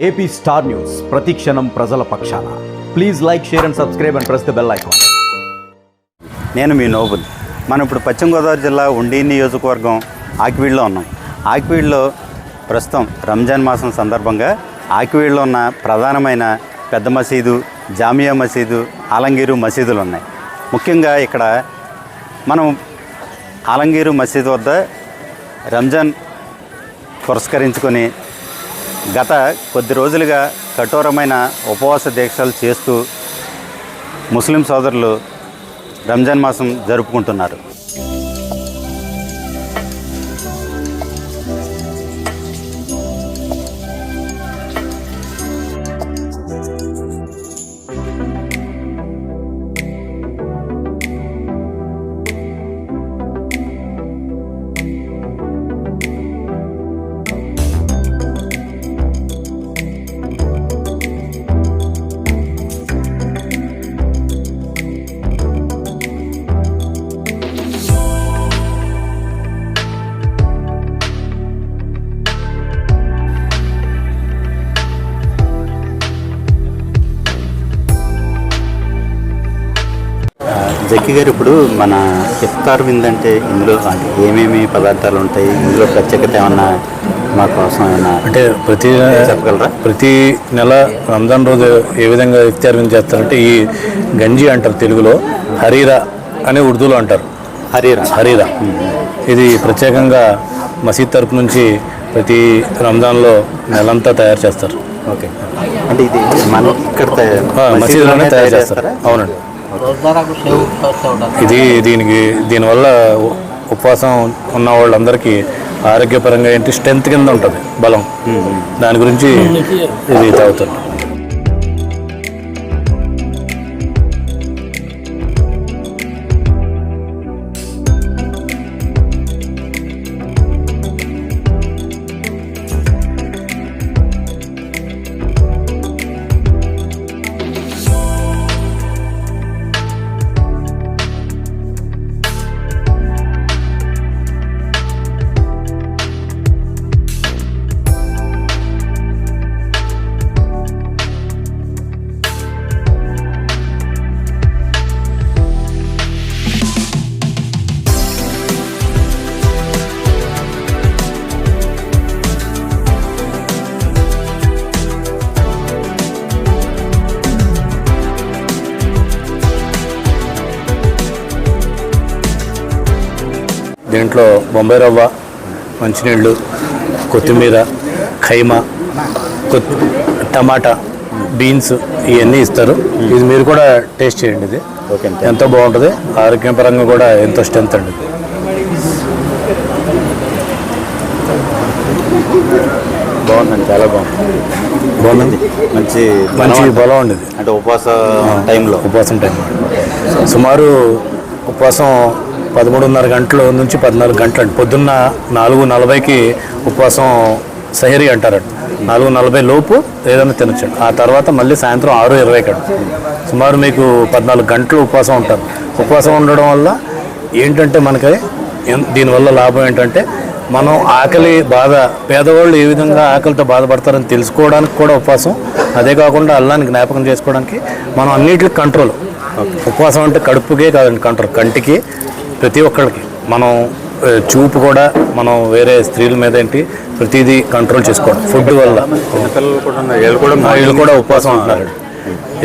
AP star news ప్రతిక్షణం ప్రజల పక్షాన. Please like share and subscribe and press the bell icon. నేను మీ నోబుల్. మనం ఇప్పుడు పశ్చిమ గోదావరి జిల్లా ఉండి నియోజకవర్గం ఆకివీడులో ఉన్నాం. ఆకివీడులో ప్రస్తుతం రంజాన్ మాసం సందర్భంగా ఆకివీడులో ఉన్న ప్రధానమైన పెద్ద మసీదు జామియా మసీదు ఆలంగీరు మసీదులు ఉన్నాయి. ముఖ్యంగా ఇక్కడ మనం ఆలంగీరు మసీదు వద్ద రంజాన్ పురస్కరించుకొని గత కొద్ది రోజులుగా కఠోరమైన ఉపవాస దీక్షలు చేస్తూ ముస్లిం సోదరులు రంజాన్ మాసం జరుపుకుంటున్నారు. జక్కి గారు ఇప్పుడు మన ఇఫ్తార్ విందు అంటే ఇందులో అంటే ఏమేమి పదార్థాలు ఉంటాయి? ఇందులో ప్రత్యేకత ఏమన్నా మా కోసం ఏమన్నా అంటే ప్రతి చెప్పగలరా? ప్రతి నెల రంజాన్ రోజు ఏ విధంగా ఇఫ్తార్ చేస్తారంటే ఈ గంజి అంటారు తెలుగులో హరీరా అని ఉర్దూలో అంటారు. హరీరా. హరీరా. ఇది ప్రత్యేకంగా మసీద్ తరపు నుంచి ప్రతి రంజాన్లో నెలంతా తయారు చేస్తారు. ఓకే. అంటే ఇది మన ఇక్కడ మసీదులోనే తయారు చేస్తారు? అవునండి. ఇది దీనికి దీనివల్ల ఉపవాసం ఉన్న వాళ్ళందరికీ ఆరోగ్యపరంగా ఏంటి స్ట్రెంత్ కింద ఉంటుంది బలం. దాని గురించి ఇది తాగుతారు. దీంట్లో బొంబాయి రవ్వ మంచినీళ్ళు కొత్తిమీర ఖైమా టమాటా బీన్స్ ఇవన్నీ ఇస్తారు. ఇది మీరు కూడా టేస్ట్ చేయండి ఇది. ఓకే ఎంతో బాగుంటుంది. ఆరోగ్యపరంగా కూడా ఎంతో స్ట్రెంత్ అండి. బాగుందండి చాలా బాగుంది. బాగుందండి. మంచి మంచి బలం ఇది. అంటే ఉపవాస టైంలో. ఉపవాసం టైం సుమారు ఉపవాసం పదమూడున్నర గంటల నుంచి పద్నాలుగు గంటలు అండి పొద్దున్న నాలుగు నలభైకి ఉపవాసం సహరీ అంటారండి నాలుగు నలభై లోపు ఏదైనా తినచ్చండి ఆ తర్వాత మళ్ళీ సాయంత్రం ఆరు ఇరవైకి అండి సుమారు మీకు పద్నాలుగు గంటలు ఉపవాసం ఉంటారు. ఉపవాసం ఉండడం వల్ల ఏంటంటే మనకి దీనివల్ల లాభం ఏంటంటే మనం ఆకలి బాధ పేదవాళ్ళు ఏ విధంగా ఆకలితో బాధపడతారని తెలుసుకోవడానికి కూడా ఉపవాసం. అదే కాకుండా అల్లాన్ని జ్ఞాపకం చేసుకోవడానికి మనం అన్నిటికి కంట్రోల్. ఉపవాసం అంటే కడుపుకే కాదండి కంట్రోల్. కంటికి ప్రతి ఒక్కరికి మనం చూపు కూడా మనం వేరే స్త్రీల మీద ఏంటి ప్రతిదీ కంట్రోల్ చేసుకోవడం. ఫుడ్ వల్ల. వీళ్ళు కూడా ఉపవాసం ఉంటున్నారు.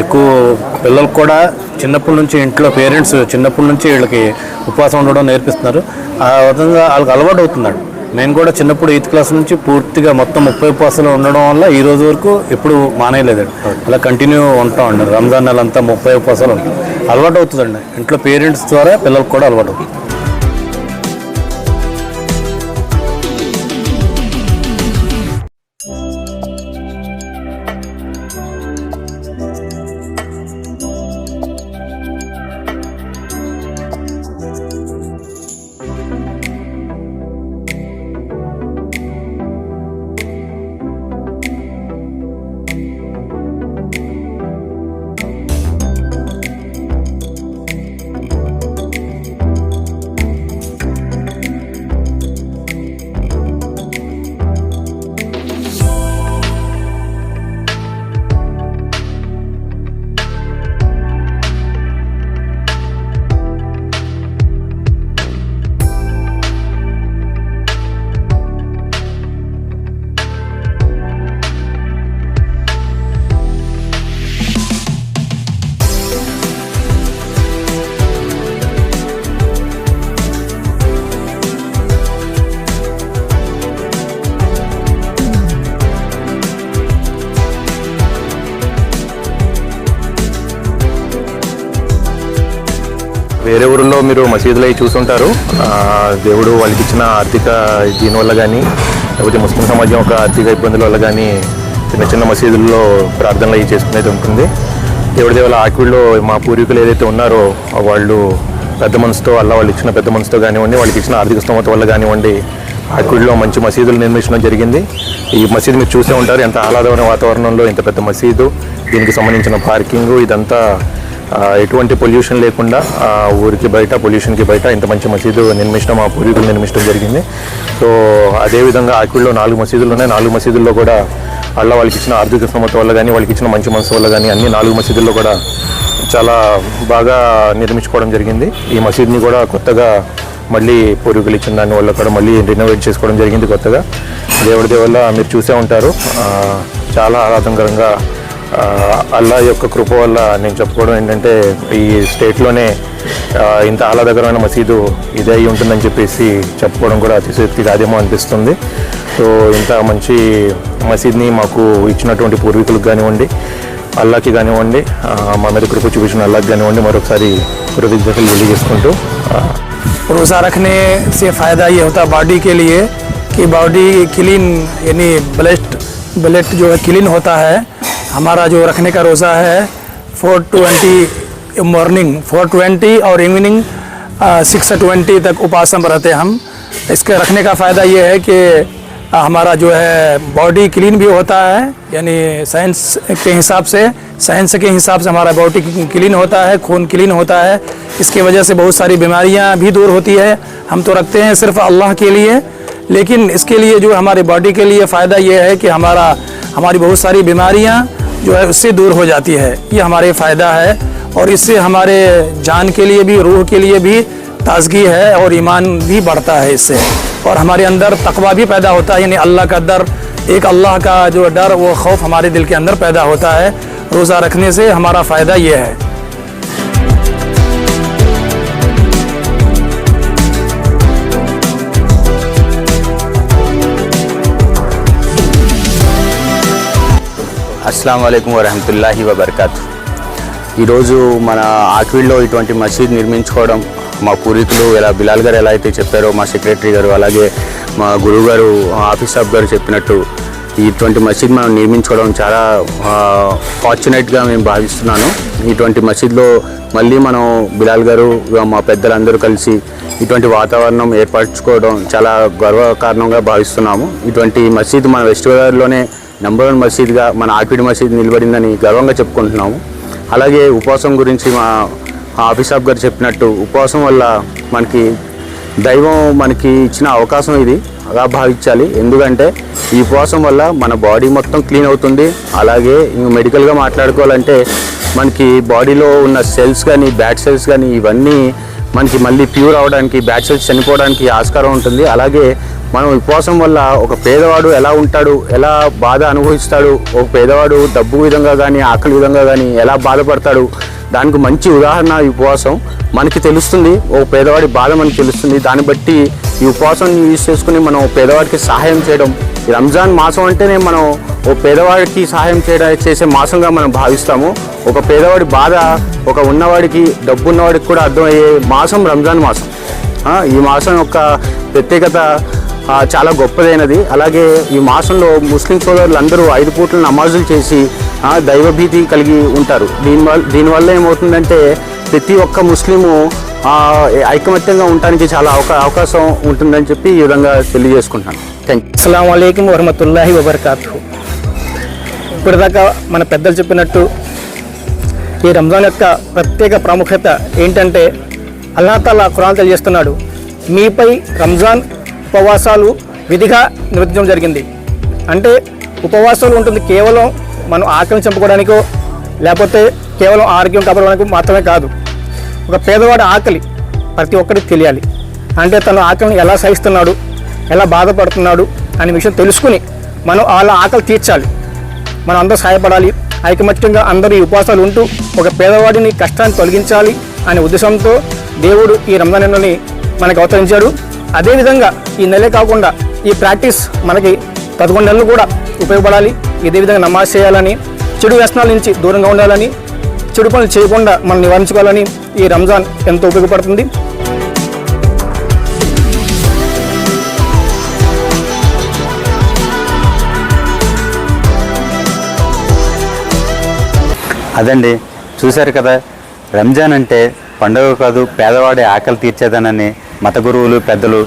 ఎక్కువ పిల్లలకు కూడా చిన్నప్పటి నుంచి ఇంట్లో పేరెంట్స్ చిన్నప్పటి నుంచి వీళ్ళకి ఉపవాసం ఉండడం నేర్పిస్తున్నారు. ఆ విధంగా వాళ్ళకి అలవాటు అవుతున్నాడు నేను కూడా చిన్నప్పుడు ఎయిత్ క్లాస్ నుంచి పూర్తిగా మొత్తం ముప్పై ఉపవాసాలు ఉండడం వల్ల ఈ రోజు వరకు ఎప్పుడు మానేయలేదండి అలా కంటిన్యూ ఉంటాం అండి రంజాన్ నెల అంతా ముప్పై ఉపవాసాలు ఉంటాం అలవాటు అవుతుందండి ఇంట్లో పేరెంట్స్ ద్వారా పిల్లలకు కూడా అలవాటు అవుతుంది వేరే ఊరిలో మీరు మసీదులు అవి చూసుంటారు. దేవుడు వాళ్ళకి ఇచ్చిన ఆర్థిక దీని వల్ల కానీ లేకపోతే ముస్లిం సమాజం యొక్క ఆర్థిక ఇబ్బందుల వల్ల కానీ చిన్న చిన్న మసీదుల్లో ప్రార్థనలు అవి చేసుకునేది ఉంటుంది. దేవుడి దేవుల ఆకిళ్ళు మా పూర్వీకులు ఏదైతే ఉన్నారో వాళ్ళు పెద్ద మనసుతో అల్లా వాళ్ళు ఇచ్చిన పెద్ద మనసుతో కానివ్వండి వాళ్ళకి ఇచ్చిన ఆర్థిక స్తోమత వల్ల కానివ్వండి ఆకుడిలో మంచి మసీదులు నిర్మించడం జరిగింది. ఈ మసీదు మీరు చూసే ఉంటారు ఎంత ఆహ్లాదమైన వాతావరణంలో ఇంత పెద్ద మసీదు దీనికి సంబంధించిన పార్కింగ్ ఇదంతా ఎటువంటి పొల్యూషన్ లేకుండా ఆ, ఊరికి బయట పొల్యూషన్కి బయట ఇంత మంచి మసీదు నిర్మించడం ఆ పూర్వీకులు నిర్మించడం జరిగింది. సో అదేవిధంగా ఆకిళ్ళలో నాలుగు మసీదులు ఉన్నాయి. నాలుగు మసీదుల్లో కూడా అల్లా వాళ్ళకి ఇచ్చిన ఆర్థిక స్తోమత వల్ల కానీ వాళ్ళకి ఇచ్చిన మంచి మనసు వల్ల కానీ అన్ని నాలుగు మసీదుల్లో కూడా చాలా బాగా నిర్మించుకోవడం జరిగింది. ఈ మసీద్ని కూడా కొత్తగా మళ్ళీ పూర్వీకులు ఇచ్చిన దాని వల్ల కూడా మళ్ళీ రినోవేట్ చేసుకోవడం జరిగింది కొత్తగా. దేవుడి దేవుళ్ళ మీరు చూసే ఉంటారు. చాలా ఆహ్లాదకరంగా అల్లా యొక్క కృప వల్ల నేను చెప్పుకోవడం ఏంటంటే ఈ స్టేట్లోనే ఆ, ఇంత ఆహ్లాదకరమైన మసీదు ఇదే అయి ఉంటుందని చెప్పేసి చెప్పుకోవడం కూడా అతిశక్తి కాదేమో అనిపిస్తుంది సో ఇంత మంచి మసీద్ని మాకు ఇచ్చినటువంటి పూర్వీకులకు కానివ్వండి అల్లాకి కానివ్వండి ఆ, మా మీద కృప చూపించిన అల్లాకి కానివ్వండి మరొకసారి కృతజ్ఞతలు తెలియజేసుకుంటూ ఆ, रोज़ा रखने से फ़ायदा ये होता है बॉडी के लिए कि बॉडी क्लीन यानी ब्लड ब्लड जो है क्लीन होता है हमारा जो रखने का रोज़ा है four twenty morning four twenty और इवनिंग सिक्स ट्वेंटी तक उपासन में रहते हम। इसके रखने का फ़ायदा ये है कि हमारा जो है बॉडी क्लीन भी होता है, यानी साइंस के हिसाब से साइंस के हिसाब से हमारा बॉडी क्लीन होता है, खून क्लीन होता है। इसकी वजह से बहुत सारी बीमारियाँ भी दूर होती है। हम तो रखते हैं सिर्फ़ अल्लाह के लिए, लेकिन इसके लिए जो हमारी बॉडी के लिए फ़ायदा ये है कि हमारा, हमारी बहुत सारी बीमारियाँ जो है उससे दूर हो जाती है। ये हमारे फ़ायदा है और इससे हमारे जान के लिए भी, रूह के लिए भी ताजगी है और ईमान भी बढ़ता है इससे। और हमारे अंदर तकवा भी पैदा होता है, यानी अल्लाह का डर, एक अल्लाह का जो डर, वो खौफ हमारे दिल के अंदर पैदा होता है। रोज़ा रखने से हमारा फ़ायदा ये है। అస్సలం అయికం వరహమతుల్లాహి వబర్కాత్. ఈరోజు మన ఆక్విల్లో ఇటువంటి మసీద్ నిర్మించుకోవడం మా పూర్వీకులు ఎలా బిలాల్ గారు ఎలా అయితే చెప్పారో మా సెక్రటరీ గారు అలాగే మా గురువు గారు ఆఫీస్ స్టాఫ్ గారు చెప్పినట్టు ఇటువంటి మసీద్ మనం నిర్మించుకోవడం చాలా ఫార్చునేట్గా మేము భావిస్తున్నాను. ఇటువంటి మసీద్లో మళ్ళీ మనం బిలాల్ గారు మా పెద్దలందరూ కలిసి ఇటువంటి వాతావరణం ఏర్పరచుకోవడం చాలా గర్వకారణంగా భావిస్తున్నాము. ఇటువంటి మసీద్ మన వెస్ట్ గోదావరిలోనే నెంబర్ వన్ మసీద్గా మన ఆర్పిడి మసీద్ నిలబడిందని గర్వంగా చెప్పుకుంటున్నాము. అలాగే ఉపవాసం గురించి మా ఆఫీస్ ఆఫ్ గారు చెప్పినట్టు ఉపవాసం వల్ల మనకి దైవం మనకి ఇచ్చిన అవకాశం ఇది అలా భావించాలి. ఎందుకంటే ఈ ఉపవాసం వల్ల మన బాడీ మొత్తం క్లీన్ అవుతుంది. అలాగే ఇంక మెడికల్గా మాట్లాడుకోవాలంటే మనకి బాడీలో ఉన్న సెల్స్ కానీ బ్యాడ్ సెల్స్ కానీ ఇవన్నీ మనకి మళ్ళీ ప్యూర్ అవడానికి బ్యాడ్ సెల్స్ చనిపోవడానికి ఆస్కారం ఉంటుంది. అలాగే మనం ఉపవాసం వల్ల ఒక పేదవాడు ఎలా ఉంటాడు ఎలా బాధ అనుభవిస్తాడు ఒక పేదవాడు డబ్బు విధంగా కానీ ఆకలి విధంగా కానీ ఎలా బాధపడతాడు దానికి మంచి ఉదాహరణ ఈ ఉపవాసం మనకి తెలుస్తుంది. ఒక పేదవాడి బాధ మనకి తెలుస్తుంది. దాన్ని బట్టి ఈ ఉపవాసం యూజ్ చేసుకుని మనం పేదవాడికి సహాయం చేయడం. ఈ రంజాన్ మాసం అంటేనే మనం ఓ పేదవాడికి సహాయం చేయడం చేసే మాసంగా మనం భావిస్తాము. ఒక పేదవాడి బాధ ఒక ఉన్నవాడికి డబ్బు ఉన్నవాడికి కూడా అర్థమయ్యే మాసం రంజాన్ మాసం. ఈ మాసం యొక్క ప్రత్యేకత చాలా గొప్పదైనది. అలాగే ఈ మాసంలో ముస్లిం సోదరులు అందరూ ఐదు పూట్ల నమాజులు చేసి దైవభీతి కలిగి ఉంటారు. దీనివల్ల దీనివల్ల ఏమవుతుందంటే ప్రతి ఒక్క ముస్లిము ఐకమత్యంగా ఉండడానికి చాలా అవకా అవకాశం ఉంటుందని చెప్పి ఈ విధంగా తెలియజేసుకుంటాను థ్యాంక్ యూ అస్సలం అయికం వరహమతుల్లాహి వబర్కాతు ఇప్పటిదాకా మన పెద్దలు చెప్పినట్టు ఈ రంజాన్ యొక్క ప్రత్యేక ప్రాముఖ్యత ఏంటంటే అల్లా తల్లా ఖురాన్ తెలియజేస్తున్నాడు మీపై రంజాన్ ఉపవాసాలు విధిగా నిర్వహించడం జరిగింది. అంటే ఉపవాసాలు ఉంటుంది కేవలం మనం ఆకలిని చంపుకోవడానికో లేకపోతే కేవలం ఆరోగ్యం కాపాడడానికి మాత్రమే కాదు. ఒక పేదవాడి ఆకలి ప్రతి ఒక్కరికి తెలియాలి. అంటే తన ఆకలిని ఎలా సహిస్తున్నాడు ఎలా బాధపడుతున్నాడు అనే విషయం తెలుసుకుని మనం వాళ్ళ ఆకలి తీర్చాలి. మనం అందరూ సహాయపడాలి. ఐకమత్యంగా అందరూ ఈ ఉపవాసాలు ఉంటూ ఒక పేదవాడిని కష్టాన్ని తొలగించాలి అనే ఉద్దేశంతో దేవుడు ఈ రంజాన్ నెలని మనకు అవతరించాడు. అదేవిధంగా ఈ నెలే కాకుండా ఈ ప్రాక్టీస్ మనకి పదకొండు నెలలు కూడా ఉపయోగపడాలి. ఇదే విధంగా నమాజ్ చేయాలని చెడు వ్యసనాల నుంచి దూరంగా ఉండాలని చెడు పనులు చేయకుండా మనం నివారించుకోవాలని ఈ రంజాన్ ఎంతో ఉపయోగపడుతుంది. అదండి. చూశారు కదా రంజాన్ అంటే పండుగ కాదు పేదవాడి ఆకలి తీర్చేదనని మత గురువులు పెద్దలు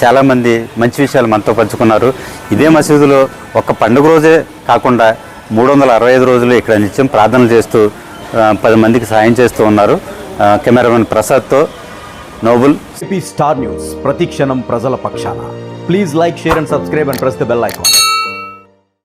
చాలామంది మంచి విషయాలు మనతో పంచుకున్నారు. ఇదే మసీదులో ఒక పండుగ రోజే కాకుండా మూడు వందల అరవై ఐదు రోజులు ఇక్కడ నిత్యం ప్రార్థనలు చేస్తూ పది మందికి సాయం చేస్తూ ఉన్నారు. కెమెరామెన్ ప్రసాద్తో నోబుల్. స్టార్ న్యూస్ ప్రతి క్షణం ప్రజల పక్షాన. Please like share and subscribe and press the bell icon.